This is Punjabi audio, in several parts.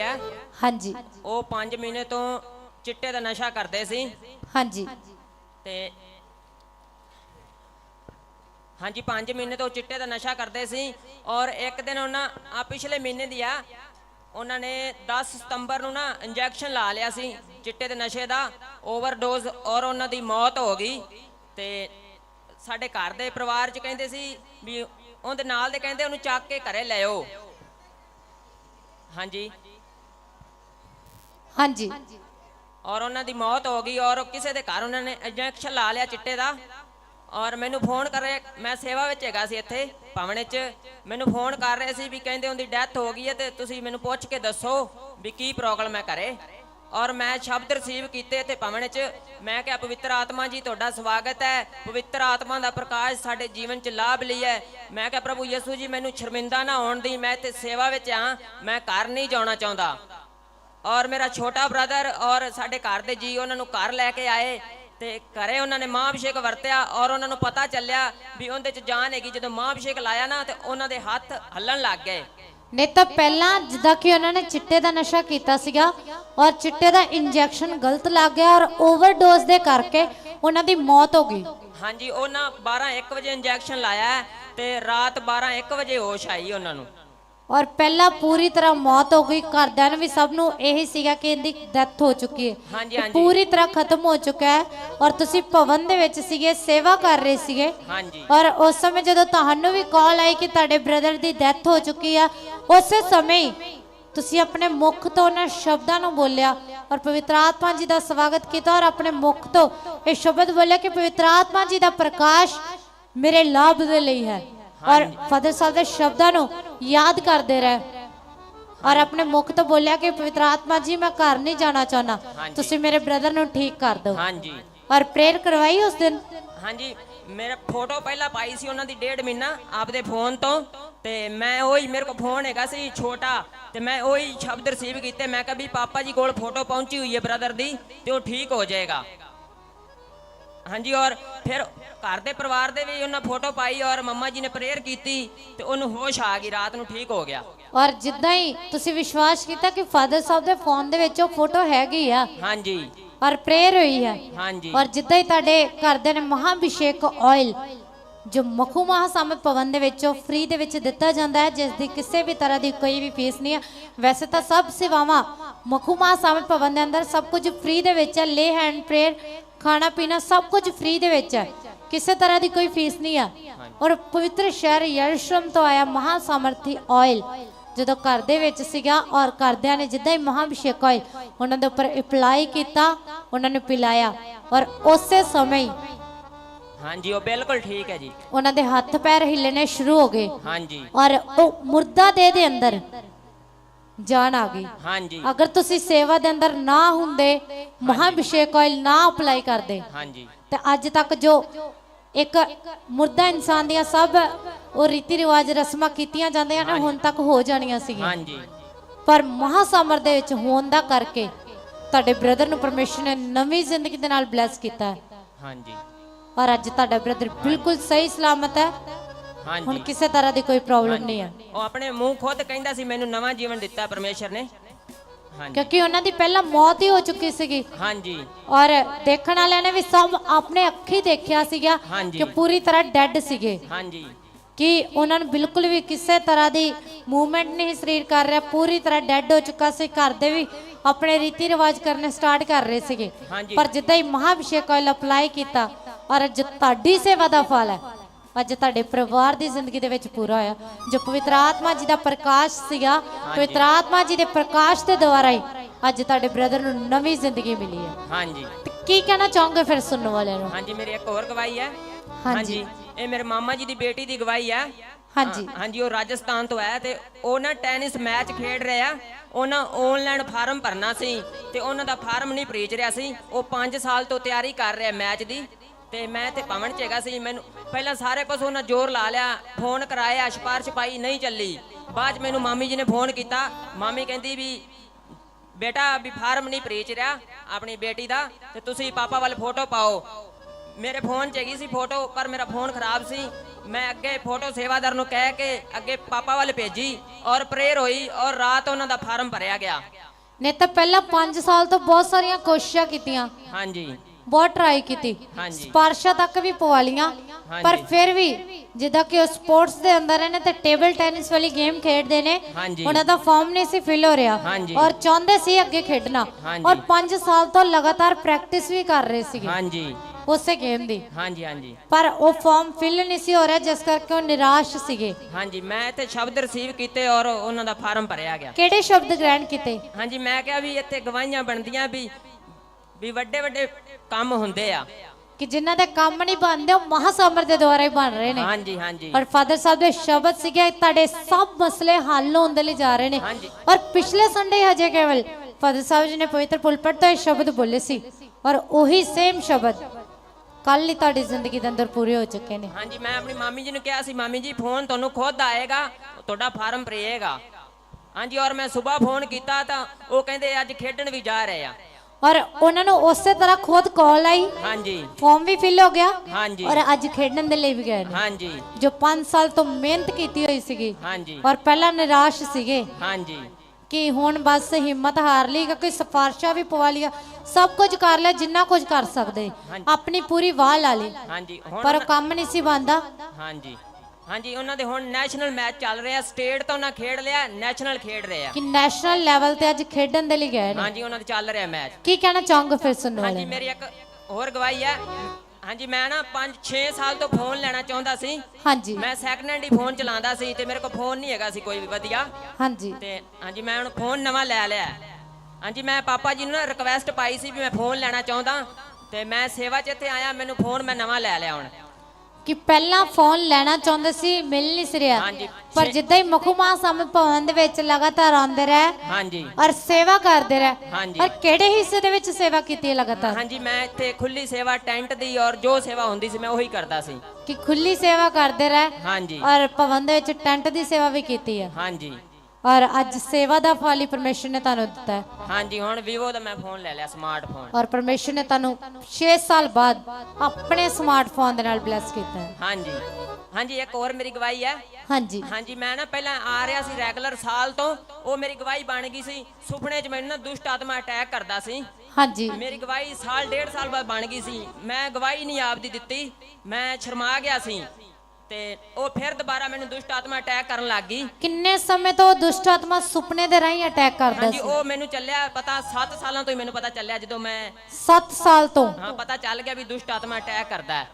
ਹੈ ਹਾਂਜੀ। ਉਹ 5 ਮਹੀਨੇ ਤੋਂ ਚਿੱਟੇ ਦਾ ਨਸ਼ਾ ਕਰਦੇ ਸੀ। ਹਾਂਜੀ। ਤੇ ਹਾਂਜੀ 5 ਮਹੀਨੇ ਤੋਂ ਚਿੱਟੇ ਦਾ ਨਸ਼ਾ ਕਰਦੇ ਸੀ ਔਰ ਇੱਕ ਦਿਨ ਉਹਨਾਂ ਆ ਪਿਛਲੇ ਮਹੀਨੇ ਦੀ ਆ ਉਹਨਾਂ ਨੇ 10 ਸਤੰਬਰ ਨੂੰ ਨਾ ਇੰਜੈਕਸ਼ਨ ਲਾ ਲਿਆ ਸੀ ਚਿੱਟੇ ਦੇ ਨਸ਼ੇ ਦਾ ਓਵਰਡੋਜ਼ ਔਰ ਉਹਨਾਂ ਦੀ ਮੌਤ ਹੋ ਗਈ। ਤੇ ਸਾਡੇ ਘਰ ਦੇ ਪਰਿਵਾਰ ਚ ਕਹਿੰਦੇ ਸੀ ਵੀ ਉਹਦੇ ਨਾਲ ਦੇ ਕਹਿੰਦੇ ਉਹਨੂੰ ਚੱਕ ਕੇ ਘਰੇ ਲੈ ਆਓ। ਹਾਂਜੀ। ਹਾਂਜੀ। ਔਰ ਉਹਨਾਂ ਦੀ ਮੌਤ ਹੋ ਗਈ ਔਰ ਕਿਸੇ ਦੇ ਘਰ ਉਹਨਾਂ ਨੇ ਇੰਜੈਕਸ਼ਨ ਲਾ ਲਿਆ ਚਿੱਟੇ ਦਾ। ਔਰ ਮੈਨੂੰ ਫੋਨ ਕਰ ਰਹੇ, ਮੈਂ ਸੇਵਾ ਵਿੱਚ ਹੈਗਾ ਸੀ ਇੱਥੇ, ਭਵਨ 'ਚ। ਮੈਨੂੰ ਫੋਨ ਕਰ ਰਹੇ ਸੀ ਵੀ ਕਹਿੰਦੇ ਉਹਦੀ ਡੈਥ ਹੋ ਗਈ ਹੈ ਤੇ ਤੁਸੀਂ ਮੈਨੂੰ ਪੁੱਛ ਕੇ ਦੱਸੋ ਵੀ ਕੀ ਪ੍ਰੋਬਲਮ ਹੈ ਘਰੇ। ਔਰ ਮੈਂ ਸ਼ਬਦ ਰਿਸੀਵ ਕੀਤੇ ਇੱਥੇ ਭਵਨ 'ਚ। ਮੈਂ ਕਿਹਾ, ਪਵਿੱਤਰ ਆਤਮਾ ਜੀ, ਤੁਹਾਡਾ ਸਵਾਗਤ ਹੈ। ਪਵਿੱਤਰ ਆਤਮਾ ਦਾ ਪ੍ਰਕਾਸ਼ ਸਾਡੇ ਜੀਵਨ 'ਚ ਲਾਭ ਲਈ ਹੈ। ਮੈਂ ਕਿਹਾ, ਪ੍ਰਭੂ ਯਿਸੂ ਜੀ, ਮੈਨੂੰ ਸ਼ਰਮਿੰਦਾ ਨਾ ਹੋਣ ਦੀ, ਮੈਂ ਇੱਥੇ ਸੇਵਾ ਵਿੱਚ ਆ ਮੈਂ ਘਰ ਨਹੀਂ ਜਾਣਾ ਚਾਹੁੰਦਾ। ਔਰ ਮੇਰਾ ਛੋਟਾ ਬ੍ਰਦਰ ਔਰ ਸਾਡੇ ਘਰ ਦੇ ਜੀ ਉਹਨਾਂ ਨੂੰ ਘਰ ਲੈ ਕੇ ਆਏ ਤੇ ਘਰੇ ਉਹਨਾਂ ਨੇ ਮਹਾਂਅਭਿਸ਼ੇਕ ਵਰਤਿਆ ਔਰ ਉਹਨਾਂ ਨੂੰ ਪਤਾ ਚੱਲਿਆ ਵੀ ਉਹਦੇ ਚ ਜਾਨ ਹੈਗੀ। ਜਦੋਂ ਮਹਾਂਅਭਿਸ਼ੇਕ ਲਾਇਆ ਨਾ ਤੇ ਉਹਨਾਂ ਦੇ ਹੱਥ ਹੱਲਣ ਲੱਗ ਗਏ। ਨਹੀਂ ਤਾਂ ਪਹਿਲਾਂ ਜਿੱਦਾਂ ਕਿ ਉਹਨਾਂ ਨੇ ਚਿੱਟੇ ਦਾ ਨਸ਼ਾ ਕੀਤਾ ਸੀਗਾ ਔਰ ਚਿੱਟੇ ਦਾ ਇੰਜੈਕਸ਼ਨ ਗਲਤ ਲੱਗ ਗਿਆ ਔਰ ਓਵਰਡੋਜ਼ ਦੇ ਕਰਕੇ ਉਹਨਾਂ ਦੀ ਮੌਤ ਹੋ ਗਈ। ਹਾਂਜੀ ਉਹਨਾਂ 12 1 ਵਜੇ ਇੰਜੈਕਸ਼ਨ ਲਾਇਆ ਤੇ ਰਾਤ 12 1 ਵਜੇ ਹੋਸ਼ ਆਈ ਉਹਨਾਂ ਨੂੰ। ਔਰ ਪਹਿਲਾਂ ਪੂਰੀ ਤਰ੍ਹਾਂ ਮੌਤ ਹੋ ਗਈ ਘਰਦਿਆਂ ਨੂੰ ਵੀ ਸਭ ਨੂੰ ਇਹੀ ਸੀਗਾ ਕਿ ਇਹਦੀ ਡੈਥ ਹੋ ਚੁੱਕੀ ਹੈ। ਹਾਂਜੀ, ਇਹ ਹਾਂਜੀ। ਪੂਰੀ ਤਰ੍ਹਾਂ ਖਤਮ ਹੋ ਚੁੱਕਾ ਹੈ ਔਰ ਤੁਸੀਂ ਭਵਨ ਦੇ ਵਿੱਚ ਸੀਗੇ ਸੇਵਾ ਕਰ ਰਹੇ ਸੀਗੇ। ਹਾਂਜੀ। ਔਰ ਉਸ ਸਮੇਂ ਜਦੋਂ ਤੁਹਾਨੂੰ ਵੀ ਕਾਲ ਆਈ ਕਿ ਤੁਹਾਡੇ ਬ੍ਰਦਰ ਦੀ ਡੈਥ ਹੋ ਚੁੱਕੀ ਆ ਉਸੇ ਸਮੇਂ ਹੀ ਤੁਸੀਂ ਆਪਣੇ ਮੁਖ ਤੋਂ ਉਹਨਾਂ ਸ਼ਬਦਾਂ ਨੂੰ ਬੋਲਿਆ ਔਰ ਪਵਿੱਤਰ ਆਤਮਾ ਜੀ ਦਾ ਸਵਾਗਤ ਕੀਤਾ ਔਰ ਆਪਣੇ ਮੁਖ ਤੋਂ ਇਹ ਸ਼ਬਦ ਬੋਲਿਆ ਕਿ ਪਵਿੱਤਰ ਆਤਮਾ ਜੀ ਦਾ ਪ੍ਰਕਾਸ਼ ਮੇਰੇ ਲਾਭ ਦੇ ਲਈ ਹੈ। ਔਰ ਫਾਦਰ ਸਾਹਿਬ ਦੇ ਸ਼ਬਦਾਂ ਨੂੰ ਯਾਦ ਕਰਦੇ ਰਹੇ। ਔਰ ਆਪਣੇ ਮੁਖ ਤੋਂ ਬੋਲਿਆ ਕਿ ਪਵਿੱਤਰ ਆਤਮਾ ਜੀ ਮੈਂ ਘਰ ਨਹੀਂ ਜਾਣਾ ਚਾਹੁੰਦਾ। ਤੁਸੀਂ ਮੇਰੇ ਬ੍ਰਦਰ ਨੂੰ ਠੀਕ ਕਰ ਦਿਓ। ਹਾਂਜੀ। ਔਰ ਪ੍ਰੇਅਰ ਕਰਵਾਈ ਉਸ ਦਿਨ? ਹਾਂਜੀ। ਮੇਰੇ ਫੋਟੋ ਪਹਿਲਾਂ ਪਾਈ ਸੀ ਉਹਨਾਂ ਦੀ ਡੇਢ ਮਹੀਨਾ ਆਪਦੇ ਫੋਨ ਤੋਂ। ਤੇ ਮੈਂ ਉਹੀ ਮੇਰੇ ਕੋਲ ਫੋਨ ਹੈਗਾ ਸੀ ਛੋਟਾ। ਤੇ ਮੈਂ ਉਹੀ ਸ਼ਬਦ ਰਿਸੀਵ ਕੀਤੇ। ਮੈਂ ਕਿਹਾ ਵੀ ਪਾਪਾ ਜੀ ਕੋਲ ਫੋਟੋ ਪਹੁੰਚੀ ਹੋਈ ਹੈ ਬ੍ਰਦਰ ਦੀ ਤੇ ਉਹ ਠੀਕ ਹੋ ਜਾਏਗਾ। ਹਾਂਜੀ ਔਰ ਫਿਰ ਘਰ ਦੇ ਪਰਿਵਾਰ ਦੇ ਵੀ ਉਹਨਾਂ ਫੋਟੋ ਪਾਈ ਔਰ ਮੰਮਾ ਜੀ ਨੇ ਪ੍ਰੇਅਰ ਕੀਤੀ ਤੇ ਉਹਨੂੰ ਹੋਸ਼ ਆ ਗਈ ਰਾਤ ਨੂੰ ਠੀਕ ਹੋ ਗਿਆ। ਔਰ ਜਿੱਦਾਂ ਹੀ ਤੁਸੀਂ ਵਿਸ਼ਵਾਸ ਕੀਤਾ ਕਿ ਫਾਦਰ ਸਾਹਿਬ ਦੇ ਫੋਨ ਦੇ ਵਿੱਚ ਉਹ ਫੋਟੋ ਹੈਗੀ ਆ ਹਾਂਜੀ। ਔਰ ਪ੍ਰੇਅਰ ਹੋਈ ਹੈ ਹਾਂਜੀ। ਔਰ ਜਿੱਦਾਂ ਹੀ ਤੁਹਾਡੇ ਘਰਦਿਆਂ ਨੇ ਮਹਾਭਿਸ਼ੇਕ ਆਇਲ ਜੋ ਮਖੂ ਮਹਾਸਮਤ ਭਵਨ ਦੇ ਵਿੱਚੋਂ ਫ੍ਰੀ ਦੇ ਵਿੱਚ ਦਿੱਤਾ ਜਾਂਦਾ ਹੈ ਜਿਸ ਦੀ ਕਿਸੇ ਵੀ ਤਰ੍ਹਾਂ ਦੀ ਕੋਈ ਵੀ ਫੀਸ ਨਹੀਂ ਹੈ। ਵੈਸੇ ਤਾਂ ਸਭ ਸੇਵਾਵਾਂ ਮਖੂ ਮਹਾਸਮਤ ਭਵਨ ਦੇ ਅੰਦਰ ਸਭ ਕੁਝ ਫ੍ਰੀ ਦੇ ਵਿੱਚ ਹੈ। ਲੇ ਹੈਂਡ ਪ੍ਰੇਅਰ ਖਾਣਾ ਪੀਣਾ ਸਭ ਕੁਝ ਫ੍ਰੀ ਦੇ ਵਿੱਚ ਹੈ। ਕਿਸੇ ਤਰ੍ਹਾਂ ਦੀ ਕੋਈ ਫੀਸ ਨਹੀਂ ਆ ਔਰ ਪਵਿੱਤਰ ਸ਼ਹਿਰ ਯਰੂਸ਼ਲਮ ਤੋਂ ਆਇਆ ਮਹਾਸਮਰਥੀ ਆਇਲ ਜਦੋਂ ਘਰ ਦੇ ਵਿੱਚ ਸੀਗਾ ਔਰ ਘਰਦਿਆਂ ਨੇ ਜਿੱਦਾਂ ਹੀ ਮਹਾਭਿਸ਼ੇਕ ਆਇਲ ਉਹਨਾਂ ਦੇ ਉੱਪਰ ਅਪਲਾਈ ਕੀਤਾ ਉਹਨਾਂ ਨੂੰ ਪਿਲਾਇਆ। ਔਰ ਉਸੇ ਸਮੇਂ ਹਾਂਜੀ ਉਹ ਬਿਲਕੁਲ ਠੀਕ ਹੈ ਜੀ। ਉਹਨਾਂ ਦੇ ਹੱਥ ਪੈਰ ਹਿੱਲਣੇ ਸ਼ੁਰੂ ਹੋ ਗਏ। ਹਾਂਜੀ। ਔਰ ਉਹ ਮੁਰਦਾ ਦੇਹ ਦੇ ਅੰਦਰ ਜਾਨ ਆ ਗਈ ਹਾਂਜੀ। ਅਗਰ ਤੁਸੀਂ ਸੇਵਾ ਦੇ ਅੰਦਰ ਨਾ ਹੁੰਦੇ ਮਹਾਭਿਸ਼ੇਕ ਆਇਲ ਨਾ ਅਪਲਾਈ ਕਰਦੇ ਹਾਂਜੀ। ਤੇ ਅੱਜ ਤੱਕ ਜੋ ਇੱਕ ਮੁਰਦਾ ਇਨਸਾਨ ਦੀਆਂ ਸਭ ਉਹ ਰੀਤੀ ਰਿਵਾਜ ਰਸਮਾਂ ਕੀਤੀਆਂ ਜਾਂਦੀਆਂ ਨੇ ਹੁਣ ਤੱਕ ਹੋ ਜਾਣੀਆਂ ਸੀਗੀਆਂ। ਹਾਂਜੀ। ਪਰ ਮਹਾਸਾਮਰ ਦੇ ਵਿੱਚ ਹੋਣ ਦਾ ਕਰਕੇ ਤੁਹਾਡੇ ਬ੍ਰਦਰ ਨੂੰ ਪਰਮੇਸ਼ਰ ਨੇ ਨਵੀਂ ਜ਼ਿੰਦਗੀ ਦੇ ਨਾਲ ਬਲੈਸ ਕੀਤਾ। ਹਾਂਜੀ। ਔਰ ਅੱਜ ਤੁਹਾਡਾ ਬ੍ਰਦਰ ਬਿਲਕੁਲ ਸਹੀ ਸਲਾਮਤ ਹੈ। ਹੁਣ ਹਾਂਜੀ ਕਿਸੇ ਤਰ੍ਹਾਂ ਦੀ ਕੋਈ ਪ੍ਰੋਬਲਮ ਨਹੀਂ ਹੈ। ਉਹ ਆਪਣੇ ਮੂੰਹ ਖੁਦ ਕਹਿੰਦਾ ਸੀ ਮੈਨੂੰ ਨਵਾਂ ਜੀਵਨ ਦਿੱਤਾ ਪਰਮੇਸ਼ਰ ਨੇ। ਹਾਂਜੀ। ਕਿਉਂਕਿ ਉਹਨਾਂ ਦੀ ਪਹਿਲਾਂ ਮੌਤ ਹੀ ਹੋ ਚੁੱਕੀ ਸੀਗੀ। ਹਾਂਜੀ। ਔਰ ਦੇਖਣ ਵਾਲਿਆਂ ਨੇ ਵੀ ਸਭ ਆਪਣੇ ਅੱਖੀ ਦੇਖਿਆ ਸੀਗਾ ਹਾਂਜੀ। ਕਿ ਪੂਰੀ ਤਰ੍ਹਾਂ ਡੈੱਡ ਸੀਗੇ। ਹਾਂਜੀ। ਕਿ ਉਹਨਾਂ ਨੂੰ ਬਿਲਕੁਲ ਵੀ ਕਿਸੇ ਤਰ੍ਹਾਂ ਦੀ ਮੂਵਮੈਂਟ ਨਹੀਂ ਸਰੀਰ ਕਰ ਰਿਹਾ ਪੂਰੀ ਤਰ੍ਹਾਂ ਡੈੱਡ ਹੋ ਚੁੱਕਾ ਸੀ ਘਰ ਦੇ ਵੀ ਆਪਣੇ ਰੀਤੀ ਰਿਵਾਜ ਕਰਨੇ ਸਟਾਰਟ ਕਰ ਰਹੇ ਸੀਗੇ। ਪਰ ਜਿੱਦਾਂ ਹੀ ਮਹਾਭਿਸ਼ੇਕ ਆਇਲ ਅਪਲਾਈ ਕੀਤਾ ਔਰ ਅੱਜ ਤੁਹਾਡੀ ਸੇਵਾ ਦਾ ਫਲ ਹੈ। ਅੱਜ ਤੁਹਾਡੇ ਪਰਿਵਾਰ ਦੀ ਜ਼ਿੰਦਗੀ ਦੇ ਵਿੱਚ ਪੂਰਾ ਹੋਇਆ। ਜੋ ਪਵਿੱਤਰ ਆਤਮਾ ਜੀ ਦਾ ਪ੍ਰਕਾਸ਼ ਸੀਗਾ ਪਵਿੱਤਰ ਆਤਮਾ ਜੀ ਦੇ ਪ੍ਰਕਾਸ਼ ਦੇ ਦੁਆਰਾ ਹੀ ਅੱਜ ਤੁਹਾਡੇ ਬ੍ਰਦਰ ਨੂੰ ਨਵੀਂ ਜ਼ਿੰਦਗੀ ਮਿਲੀ ਹੈ। ਹਾਂਜੀ। ਕੀ ਕਹਿਣਾ ਚਾਹੋਗੇ ਫਿਰ ਸੁਣਨ ਵਾਲਿਆਂ ਨੂੰ? ਹਾਂਜੀ ਮੇਰੀ ਇੱਕ ਹੋਰ ਗਵਾਹੀ ਹੈ। ਹਾਂਜੀ। ਇਹ ਮੇਰੇ ਮਾਮਾ ਜੀ ਦੀ ਬੇਟੀ ਦੀ ਗਵਾਹੀ ਹੈ ਹਾਂਜੀ। ਹਾਂਜੀ ਉਹ ਰਾਜਸਥਾਨ ਤੋਂ ਆਇਆ ਤੇ ਉਹ ਨਾ ਟੈਨਿਸ ਮੈਚ ਖੇਡ ਰਿਹਾ ਉਹਨਾਂ ਆਨਲਾਈਨ ਫਾਰਮ ਭਰਨਾ ਸੀ ਤੇ ਉਹਨਾਂ ਦਾ ਫਾਰਮ ਨਹੀਂ ਭੇਜ ਰਿਹਾ ਸੀ। ਉਹ 5 ਸਾਲ ਤੋਂ ਤਿਆਰੀ ਕਰ ਰਿਹਾ ਮੈਚ ਦੀ ਤੇ ਮੈਂ ਤੇ ਪਵਨ ਚ ਹੈਗਾ ਸੀ ਮੈਨੂੰ ਪਹਿਲਾਂ ਸਾਰੇ ਪਾਸੋਂ ਉਹਨਾਂ ਜ਼ੋਰ ਲਾ ਲਿਆ ਫੋਨ ਕਰਾਇਆ ਸਿਫਾਰਿਸ਼ ਪਾਈ ਨਹੀਂ ਚੱਲੀ। ਬਾਅਦ ਮੈਨੂੰ ਮਾਮੀ ਜੀ ਨੇ ਫੋਨ ਕੀਤਾ। ਮਾਮੀ ਕਹਿੰਦੀ ਵੀ ਬੇਟਾ ਵੀ ਫਾਰਮ ਨਹੀਂ ਭੇਜ ਰਿਹਾ ਆਪਣੀ ਬੇਟੀ ਦਾ ਤੇ ਤੁਸੀਂ ਪਾਪਾ ਵੱਲ ਫੋਟੋ ਪਾਓ। ਮੇਰੇ ਫੋਨ 'ਚ ਹੈਗੀ ਸੀ ਫੋਟੋ ਪਰ ਮੇਰਾ ਫੋਨ ਖਰਾਬ ਸੀ ਮੈਂ ਅੱਗੇ ਫੋਟੋ ਸੇਵਾਦਾਰ ਨੂੰ ਕਹਿ ਕੇ ਅੱਗੇ ਪਾਪਾ ਵੱਲ ਭੇਜੀ ਔਰ ਪ੍ਰੇਅਰ ਹੋਈ ਔਰ ਰਾਤ ਉਹਨਾਂ ਦਾ ਫਾਰਮ ਭਰਿਆ ਗਿਆ ਨੇ ਤਾਂ ਪਹਿਲਾਂ 5 ਸਾਲ ਤੋਂ ਬਹੁਤ ਸਾਰੀਆਂ ਕੋਸ਼ਿਸ਼ਾਂ ਕੀਤੀਆਂ ਹਾਂਜੀ ਬਹੁਤ ਟਰਾਈ ਕੀਤੀ ਹਾਂਜੀ। ਸਪਾਰਸ਼ਾਂ ਤੱਕ ਵੀ ਪਵਾ ਲੀਆਂ ਪਰ। ਫਿਰ ਵੀ ਜਿੱਦਾਂ ਕਿ ਉਹ ਸਪੋਰਟਸ ਦੇ ਅੰਦਰ ਨੇ ਤੇ ਟੇਬਲ ਟੈਨਿਸ ਵਾਲੀ ਗੇਮ ਖੇਡਦੇ ਨੇ। ਉਹਨਾਂ ਦਾ ਫਾਰਮ ਨਹੀਂ ਸੀ ਫਿਲ ਹੋ ਰਿਹਾ। ਔਰ ਚਾਹੁੰਦੇ ਸੀ ਅੱਗੇ ਖੇਡਣਾ। ਔਰ 5 ਸਾਲ ਤੋਂ ਲਗਾਤਾਰ ਪ੍ਰੈਕਟਿਸ ਵੀ ਕਰ ਰਹੇ ਸੀਗੇ ਹਾਂਜੀ ਉਸੇ ਗੇਮ ਦੀ। ਹਾਂਜੀ ਹਾਂਜੀ। ਪਰ ਉਹ ਫਾਰਮ ਫਿਲ ਨਹੀਂ ਸੀ ਹੋ ਰਿਹਾ ਜਿਸ ਕਰਕੇ ਉਹ ਨਿਰਾਸ਼ ਸੀਗੇ। ਹਾਂਜੀ ਮੈਂ ਇੱਥੇ ਸ਼ਬਦ ਰਿਸੀਵ ਕੀਤੇ ਔਰ ਉਹਨਾਂ ਦਾ ਫਾਰਮ ਭਰਿਆ ਗਿਆ। ਕਿਹੜੇ ਸ਼ਬਦ ਗ੍ਰਹਿਣ ਕੀਤੇ? ਹਾਂਜੀ ਮੈਂ ਕਿਹਾ ਵੀ ਇੱਥੇ ਗਵਾਹੀਆਂ ਬਣਦੀਆਂ ਵੀ ਵੀ ਵੱਡੇ ਵੱਡੇ ਕੰਮ ਹੁੰਦੇ ਆ। ਕਿ ਜਿਨ੍ਹਾਂ ਦੇ ਕੰਮ ਨਹੀਂ ਬਣਦੇ ਉਹ ਮਹਾਸਾਮਰ ਦੇ ਦੁਆਰਾ ਹੀ ਬਣ ਰਹੇ ਨੇ। ਹਾਂਜੀ ਹਾਂਜੀ। ਔਰ ਫਾਦਰ ਸਾਹਿਬ ਦੇ ਸ਼ਬਦ ਸੀਗੇ ਤੁਹਾਡੇ ਸਭ ਮਸਲੇ ਹੱਲ ਹੋਣ ਦੇ ਲਈ ਜਾ ਰਹੇ ਨੇ। ਹਾਂਜੀ। ਔਰ ਪਿਛਲੇ ਸੰਡੇ ਹਜੇ ਕੇਵਲ ਫਾਦਰ ਸਾਹਿਬ ਜੀ ਨੇ ਪਵਿੱਤਰ ਪੁਲਪਟ ਤੋਂ ਇਹ ਸ਼ਬਦ ਬੋਲੇ ਸੀ। ਔਰ ਉਹੀ ਸੇਮ ਸ਼ਬਦ ਕੱਲ ਹੀ ਤੁਹਾਡੀ ਜ਼ਿੰਦਗੀ ਦੇ ਅੰਦਰ ਪੂਰੇ ਹੋ ਚੁੱਕੇ ਨੇ। ਹਾਂਜੀ ਮੈਂ ਆਪਣੀ ਮਾਮੀ ਜੀ ਨੂੰ ਕਿਹਾ ਸੀ ਮਾਮੀ ਜੀ ਫੋਨ ਤੁਹਾਨੂੰ ਖੁਦ ਆਏਗਾ ਤੁਹਾਡਾ ਫਾਰਮ ਭਰੇਗਾ ਹਾਂਜੀ ਔਰ ਮੈਂ ਸਵੇਰ ਫੋਨ ਕੀਤਾ ਤਾਂ ਉਹ ਕਹਿੰਦੇ ਅੱਜ ਖੇਡਣ ਵੀ ਜਾ ਰਹੇ ਆ। ਔਰ ਉਹਨਾਂ ਨੂੰ ਉਸੇ ਤਰ੍ਹਾਂ ਖੁਦ ਕਾਲ ਆਈ। ਹਾਂਜੀ। ਫਾਰਮ ਵੀ ਫਿਲ ਹੋ ਗਿਆ। ਹਾਂਜੀ। ਔਰ ਅੱਜ ਖੇਡਣ ਦੇ ਲਈ ਵੀ ਗਏ ਨੇ। ਹਾਂਜੀ। ਜੋ 5 ਸਾਲ ਤੋਂ ਮਿਹਨਤ ਕੀਤੀ ਹੋਈ ਸੀਗੀ। ਹਾਂਜੀ। ਔਰ ਪਹਿਲਾਂ ਨਿਰਾਸ਼ ਸੀਗੇ। ਹਾਂਜੀ। ਕਿ ਹੁਣ ਬਸ ਹਿੰਮਤ ਹਾਰ ਲਈ ਕਿ ਕੋਈ ਸਿਫਾਰਸ਼ਾਂ ਵੀ ਪਵਾ ਲਿਆ ਸਭ ਕੁਝ ਕਰ ਲਿਆ ਜਿੰਨਾ ਕੁਝ ਕਰ ਸਕਦੇ। ਆਪਣੀ ਪੂਰੀ ਵਾਹ ਲਾ ਲਈ। ਹਾਂਜੀ ਹੁਣ ਪਰ ਕੰਮ ਨਹੀਂ ਸੀ ਬੰਦਾ ਹਾਂਜੀ। ਹਾਂਜੀ ਉਹਨਾਂ ਦੇ ਹੁਣ ਨੈਸ਼ਨਲ ਮੈਚ ਚੱਲ ਰਿਹਾ। ਸਟੇਟ ਤਾਂ ਉਹਨਾਂ ਖੇਡ ਲਿਆ ਨੈਸ਼ਨਲ ਖੇਡ ਰਹੇ ਆ। ਕਿ ਨੈਸ਼ਨਲ ਲੈਵਲ ਤੇ ਅੱਜ ਖੇਡਣ ਦੇ ਲਈ ਗਏ ਨੇ। ਹਾਂਜੀ ਉਹਨਾਂ ਦਾ ਚੱਲ ਰਿਹਾ ਮੈਚ ਕੀ ਕਹਿਣਾ ਚਾਹੋਗੇ ਫਿਰ ਸੁਣਨ ਹਾਂਜੀ ਮੇਰੀ ਇੱਕ ਹੋਰ ਗਵਾਹੀ ਹੈ। ਹਾਂਜੀ ਮੈਂ ਨਾ 5 6 ਸਾਲ ਤੋਂ ਫੋਨ ਲੈਣਾ ਚਾਹੁੰਦਾ ਸੀ। ਹਾਂਜੀ। ਮੈਂ ਸੈਕੰਡ ਹੈਂਡ ਹੀ ਫੋਨ ਚਲਾਉਂਦਾ ਸੀ ਤੇ ਮੇਰੇ ਕੋਲ ਫੋਨ ਨਹੀਂ ਹੈਗਾ ਸੀ ਕੋਈ ਵੀ ਵਧੀਆ। ਹਾਂਜੀ। ਤੇ ਹਾਂਜੀ ਮੈਂ ਹੁਣ ਫੋਨ ਨਵਾਂ ਲੈ ਲਿਆ। ਹਾਂਜੀ ਮੈਂ ਪਾਪਾ ਜੀ ਨੂੰ ਨਾ ਰਿਕਵੈਸਟ ਪਾਈ ਸੀ ਵੀ ਮੈਂ ਫੋਨ ਲੈਣਾ ਚਾਹੁੰਦਾ। ਤੇ ਮੈਂ ਸੇਵਾ 'ਚ ਇੱਥੇ ਆਇਆ ਮੈਨੂੰ ਫੋਨ ਮੈਂ ਨਵਾਂ ਲੈ ਲਿਆ ਹੁਣ। ਕਿ ਪਹਿਲਾਂ ਫੋਨ ਲੈਣਾ ਚਾਹੁੰਦੇ ਸੀ ਮਿਲ ਨਹੀਂ ਸੀ ਰਿਹਾ। ਹਾਂਜੀ। ਪਰ ਜਿੱਦਾਂ ਹੀ ਮਖੂਮਾ ਸਾਹਮਣੇ ਭਵਨ ਦੇ ਵਿੱਚ ਲਗਾਤਾਰ ਆਉਂਦੇ ਰਹੇ ਹਾਂਜੀ। ਔਰ ਸੇਵਾ ਕਰਦੇ ਰਹੇ ਹਾਂਜੀ। ਔਰ ਕਿਹੜੇ ਹਿੱਸੇ ਦੇ ਵਿੱਚ ਸੇਵਾ ਕੀਤੀ ਹੈ ਲਗਾਤਾਰ? ਹਾਂਜੀ ਮੈਂ ਇੱਥੇ ਖੁੱਲੀ ਸੇਵਾ ਟੈਂਟ ਦੀ ਔਰ ਜੋ ਸੇਵਾ ਹੁੰਦੀ ਸੀ ਮੈਂ ਉਹੀ ਕਰਦਾ ਸੀ। ਕਿ ਖੁੱਲੀ ਸੇਵਾ ਕਰਦੇ ਰਹੇ ਹਾਂਜੀ। ਔਰ ਭਵਨ ਦੇ ਵਿੱਚ ਟੈਂਟ ਦੀ ਸੇਵਾ ਵੀ ਕੀਤੀ ਹੈ। ਹਾਂਜੀ। ਔਰ ਅੱਜ ਸੇਵਾ ਦਾ ਫਲ ਹੀ ਪਰਮੇਸ਼ਰ ਨੇ ਤੁਹਾਨੂੰ ਦਿੱਤਾ ਹੈ। ਹਾਂਜੀ ਹੁਣ ਵੀਵੋ ਦਾ ਮੈਂ ਫੋਨ ਲੈ ਲਿਆ ਸਮਾਰਟਫੋਨ ਔਰ ਪਰਮੇਸ਼ਰ ਨੇ ਤੁਹਾਨੂੰ 6 ਸਾਲ ਬਾਅਦ ਆਪਣੇ ਸਮਾਰਟਫੋਨ ਦੇ ਨਾਲ ਬਲੈਸ ਕੀਤਾ ਹੈ। ਹਾਂਜੀ। ਹਾਂਜੀ ਇੱਕ ਹੋਰ ਮੇਰੀ ਗਵਾਹੀ ਹੈ। ਹਾਂਜੀ। ਹਾਂਜੀ ਮੈਂ ਨਾ ਪਹਿਲਾਂ ਆ ਰਿਹਾ ਸੀ ਰੈਗੂਲਰ ਸਾਲ ਤੋਂ ਉਹ ਮੇਰੀ ਗਵਾਹੀ ਬਣ ਗਈ ਸੀ। ਸੁਪਨੇ 'ਚ ਮੈਨੂੰ ਨਾ ਦੁਸ਼ਟ ਆਤਮਾ ਅਟੈਕ ਕਰਦਾ ਸੀ। ਹਾਂਜੀ। ਮੇਰੀ ਗਵਾਹੀ ਸਾਲ ਡੇਢ ਸਾਲ ਬਾਅਦ ਬਣ ਗਈ ਸੀ। ਮੈਂ ਗਵਾਹੀ ਨਹੀਂ ਆਪਦੀ ਦਿੱਤੀ। ਮੈਂ ਸ਼ਰਮਾ ਗਿਆ ਸੀ। ਤੇ ਉਹ ਫਿਰ ਦੁਬਾਰਾ ਮੈਨੂੰ ਦੁਸ਼ਟ ਆਤਮਾ ਅਟੈਕ ਕਰਨ ਲੱਗ ਗਈ। ਕਿੰਨੇ ਸਮੇਂ ਤੋਂ ਦੁਸ਼ਟ ਆਤਮਾ ਸੁਪਨੇ ਦੇ ਰਾਹੀਂ ਅਟੈਕ ਕਰਦਾ ਹਾਂਜੀ ਸੀ? ਉਹ ਮੈਨੂੰ ਚੱਲਿਆ ਪਤਾ 7 ਸਾਲਾਂ ਤੋਂ ਹੀ ਮੈਨੂੰ ਪਤਾ ਚੱਲਿਆ ਜਦੋਂ ਮੈਂ 7 ਸਾਲ ਤੋਂ? ਹਾਂ ਪਤਾ ਚੱਲ ਗਿਆ ਵੀ ਦੁਸ਼ਟ ਆਤਮਾ ਅਟੈਕ ਕਰਦਾ ਹੈ।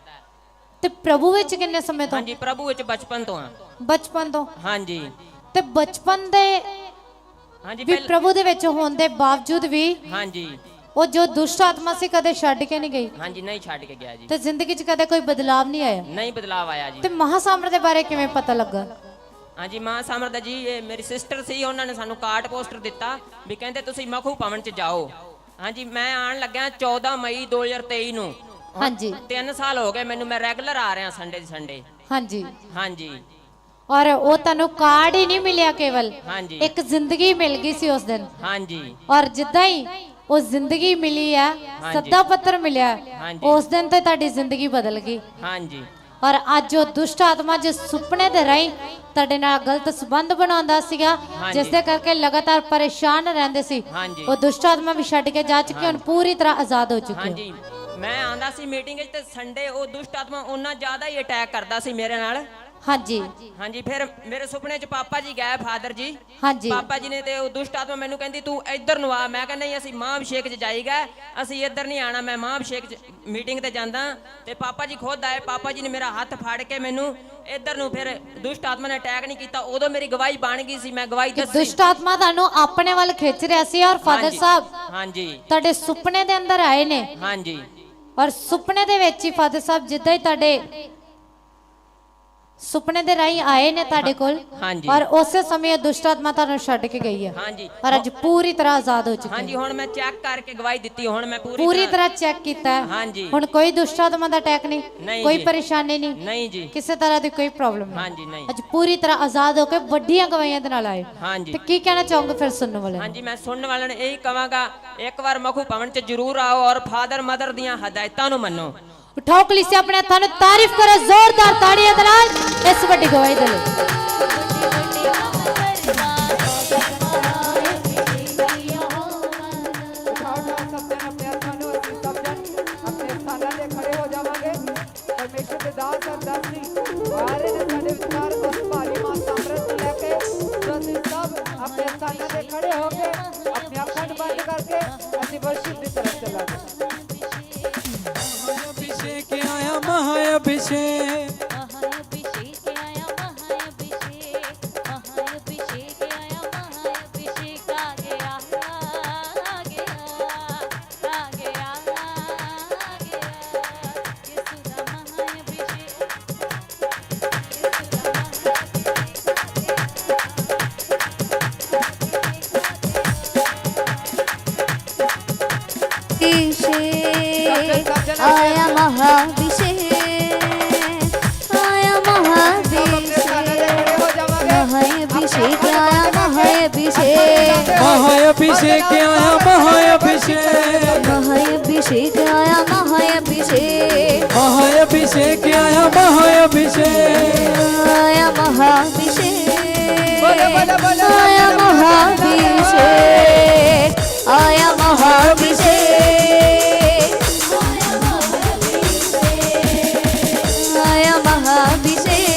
ਤੇ ਪ੍ਰਭੂ ਵਿੱਚ ਕਿੰਨੇ ਸਮੇਂ ਤੋਂ? ਹਾਂਜੀ ਪ੍ਰਭੂ ਵਿੱਚ ਬਚਪਨ ਤੋਂ ਆ ਬਚਪਨ ਤੋਂ? ਹਾਂਜੀ। ਤੇ ਬਚਪਨ ਦੇ ਹਾਂਜੀ ਵੀ ਪਹਿਲ- ਪ੍ਰਭੂ ਦੇ ਵਿੱਚ ਹੋਣ ਦੇ ਬਾਵਜੂਦ ਵੀ ਹਾਂਜੀ। ਉਹ ਜੋ ਦੁਸ਼ਟ ਆਤਮਾ ਸੀ ਕਦੇ ਛੱਡ ਕੇ ਨਹੀਂ ਗਈ। ਹਾਂਜੀ ਨਹੀਂ ਛੱਡ ਕੇ ਗਿਆ ਜੀ। ਤੇ ਜ਼ਿੰਦਗੀ 'ਚ ਕਦੇ ਕੋਈ ਬਦਲਾਵ ਨਹੀਂ ਆਇਆ? ਨਹੀਂ ਬਦਲਾਵ ਆਇਆ ਜੀ। ਤੇ ਮਹਾਸਾਮਰ ਦੇ ਬਾਰੇ ਕਿਵੇਂ ਪਤਾ ਲੱਗਾ? ਹਾਂਜੀ ਮਾਂ ਸਮਰਦਾ ਜੀ ਇਹ ਮੇਰੀ ਸਿਸਟਰ ਸੀ ਉਹਨਾਂ ਨੇ ਸਾਨੂੰ ਕਾਰਡ ਪੋਸਟਰ ਦਿੱਤਾ ਵੀ ਕਹਿੰਦੇ ਤੁਸੀਂ ਮਖੂ ਭਵਨ ਚ ਜਾਓ। ਹਾਂਜੀ ਮੈਂ ਆਣ ਲੱਗਿਆ 14 ਮਈ 2023 ਨੂੰ। ਹਾਂਜੀ। 3 ਸਾਲ ਹੋ ਗਏ ਮੈਨੂੰ ਮੈਂ ਰੈਗੂਲਰ ਆ ਰਿਹਾ ਸੰਡੇ ਦੀ ਸੰਡੇ ਹਾਂਜੀ। ਹਾਂਜੀ। ਔਰ ਉਹ ਤੁਹਾਨੂੰ ਕਾਰਡ ਹੀ ਨਹੀਂ ਮਿਲਿਆ ਕੇਵਲ। ਹਾਂਜੀ। ਇੱਕ ਜ਼ਿੰਦਗੀ ਮਿਲ ਗਈ ਸੀ ਉਸ ਦਿਨ। ਹਾਂਜੀ। ਔਰ ਜਿੱਦਾਂ ਹੀ ਉਹ ਜ਼ਿੰਦਗੀ ਮਿਲੀ ਹੈ ਸੱਦਾ ਪੱਤਰ ਮਿਲਿਆ। ਉਸ ਦਿਨ ਤੇ ਤੁਹਾਡੀ ਜ਼ਿੰਦਗੀ ਬਦਲ ਗਈ। ਹਾਂਜੀ। ਔਰ ਅੱਜ ਉਹ ਦੁਸ਼ਟ ਆਤਮਾ ਜਿਸ ਸੁਪਨੇ ਦੇ ਰਾਹੀਂ ਤੁਹਾਡੇ ਨਾਲ ਗਲਤ ਸੰਬੰਧ ਬਣਾਉਂਦਾ ਸੀਗਾ। ਜਿਸ ਦੇ ਕਰਕੇ ਲਗਾਤਾਰ ਪਰੇਸ਼ਾਨ ਰਹਿੰਦੇ ਸੀ ਉਹ ਦੁਸ਼ਟ ਆਤਮਾ ਵੀ ਛੱਡ ਕੇ ਜਾ ਚੁੱਕੀ ਹੁਣ ਪੂਰੀ ਤਰ੍ਹਾਂ ਆਜ਼ਾਦ ਹੋ ਚੁੱਕੀ। ਹੈ ਹਾਂਜੀ। ਮੈਂ ਆਂਦਾ ਸੀ ਮੀਟਿੰਗ 'ਚ ਤੇ ਸੰਡੇ ਉਹ ਦੁਸ਼ਟ ਆਤਮਾ ਉਹਨਾਂ ਜ਼ਿਆਦਾ ਹੀ ਅਟੈਕ ਕਰਦਾ ਸੀ ਮੇਰੇ ਨਾਲ। ਹਾਂਜੀ। ਹਾਂਜੀ ਫਿਰ ਮੇਰੇ ਸੁਪਨੇ 'ਚ ਪਾਪਾ ਜੀ ਗਏ ਫਾਦਰ ਜੀ। ਹਾਂਜੀ। ਪਾਪਾ ਜੀ ਨੇ ਤੇ ਉਹ ਦੁਸ਼ਟ ਆਤਮਾ ਮੈਨੂੰ ਕਹਿੰਦੀ ਤੂੰ ਇੱਧਰ ਨੂੰ ਆ। ਮੈਂ ਕਹਿੰਦਾ ਨਹੀਂ ਅਸੀਂ ਮਾਂ ਅਭਿਸ਼ੇਕ 'ਚ ਜਾਈਗਾ ਅਸੀਂ ਇੱਧਰ ਨਹੀਂ ਆਣਾ ਮੈਂ ਮਾਂ ਅਭਿਸ਼ੇਕ 'ਚ ਮੀਟਿੰਗ ਤੇ ਜਾਂਦਾ। ਤੇ ਪਾਪਾ ਜੀ ਖੁਦ ਆਏ ਪਾਪਾ ਜੀ ਨੇ ਮੇਰਾ ਹੱਥ ਫੜ ਕੇ ਮੈਨੂੰ ਇੱਧਰ ਨੂੰ ਫਿਰ ਦੁਸ਼ਟ ਆਤਮਾ ਨੇ ਅਟੈਕ ਨਹੀਂ ਕੀਤਾ। ਉਦੋਂ ਮੇਰੀ ਗਵਾਹੀ ਬਣ ਗਈ ਸੀ ਮੈਂ ਗਵਾਹੀ ਕਿ ਦੱਸੀ। ਦੁਸ਼ਟ ਆਤਮਾ ਤੁਹਾਨੂੰ ਆਪਣੇ ਵੱਲ ਖਿੱਚ ਰਿਹਾ ਸੀ ਔਰ ਫਾਦਰ ਹਾਂਜੀ, ਸਾਹਿਬ ਹਾਂਜੀ। ਤੁਹਾਡੇ ਸੁਪਨੇ ਦੇ ਅੰਦਰ ਆਏ ਨੇ। ਹਾਂਜੀ। ਔਰ ਸੁਪਨੇ ਦੇ ਵਿੱਚ ਹੀ ਫਾਦਰ ਸਾਹਿਬ ਜਿੱਦਾਂ ਹੀ ਤੁਹਾਡੇ ਸੁਪਨੇ ਦੇ ਰਾਹੀਂ ਆਏ ਨੇ ਤੁਹਾਡੇ ਕੋਲ? ਹਾਂਜੀ। ਔਰ ਉਸੇ ਸਮੇਂ ਇਹ ਦੁਸ਼ਟ ਆਤਮਾ ਤੁਹਾਨੂੰ ਛੱਡ ਕੇ ਗਈ ਹੈ। ਹਾਂਜੀ। ਔਰ ਅੱਜ ਪੂਰੀ ਤਰ੍ਹਾਂ ਆਜ਼ਾਦ ਹੋ ਚੁੱਕੀ ਹਾਂਜੀ ਹੈ। ਹੁਣ ਮੈਂ ਚੈੱਕ ਕਰਕੇ ਗਵਾਹੀ ਦਿੱਤੀ ਹੁਣ ਮੈਂ ਪੂਰੀ ਪੂਰੀ ਤਰ੍ਹਾਂ ਚੈੱਕ ਕੀਤਾ ਹੈ। ਹਾਂਜੀ। ਹੁਣ ਕੋਈ ਦੁਸ਼ਟ ਆਤਮਾ ਦਾ ਅਟੈਕ ਨਹੀਂ ਨਹੀਂ ਕੋਈ ਜੀ। ਪਰੇਸ਼ਾਨੀ ਨਹੀਂ ਨਹੀਂ ਜੀ। ਕਿਸੇ ਤਰ੍ਹਾਂ ਦੀ ਕੋਈ ਪ੍ਰੋਬਲਮ ਨਹੀਂ। ਹਾਂਜੀ ਨਹੀਂ। ਅੱਜ ਪੂਰੀ ਤਰ੍ਹਾਂ ਆਜ਼ਾਦ ਹੋ ਕੇ ਵੱਡੀਆਂ ਗਵਾਹੀਆਂ ਦੇ ਨਾਲ ਆਏ। ਹਾਂਜੀ। ਤੇ ਕੀ ਕਹਿਣਾ ਚਾਹੋਗੇ ਫਿਰ ਸੁਣਨ ਵਾਲੇ? ਹਾਂਜੀ ਮੈਂ ਸੁਣਨ ਵਾਲਿਆਂ ਨੂੰ ਇਹੀ ਕਵਾਂਗਾ ਇੱਕ ਵਾਰ ਮਖੂ ਭਵਨ 'ਚ ਜ਼ਰੂਰ ਆਓ ਔਰ ਫਾਦਰ ਮਦਰ ਦੀਆਂ ਹਦਾਇਤਾਂ ਨੂੰ ਮੰਨੋ। ठोकली से अपने थानू तारीफ़ करो जोरदार ताड़ियाँ दलाल इस बड़ी गवाही दलो खड़े होके अपने अखंड बंद करके अति वर्षित see অভিষেক মহাভিষেক মহাভিষেক মহাভিষেক মহাভিষেক মহাভিষেক মহাভিষেক মহাভিষেক আয়া মহাভিষেক আয়া মহাভিষেক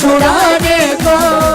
छुड़ाने को